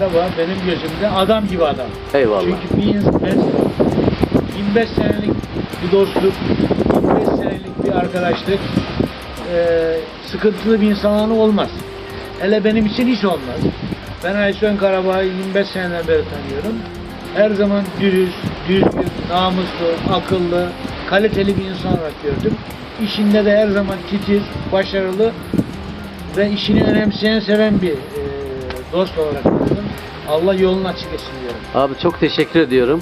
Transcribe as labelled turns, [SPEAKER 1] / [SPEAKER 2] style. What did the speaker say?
[SPEAKER 1] da benim gözümde adam gibi adam.
[SPEAKER 2] Eyvallah.
[SPEAKER 1] Çünkü bir insan ben 25 senelik bir dostluk, 25 senelik bir arkadaşlık eee, sıkıntılı bir insanla olmaz. Hele benim için hiç olmaz. Ben Ayşen Karabağ'ı 25 seneden beri tanıyorum. Her zaman dürüst, düzgün, namuslu, akıllı, kaliteli bir insan olarak gördüm. İşinde de her zaman titiz, başarılı ve işini önemseyen, seven bir eee, dost olarak gördüm. Allah yolunu açık etsin diyorum.
[SPEAKER 2] Abi çok teşekkür ediyorum.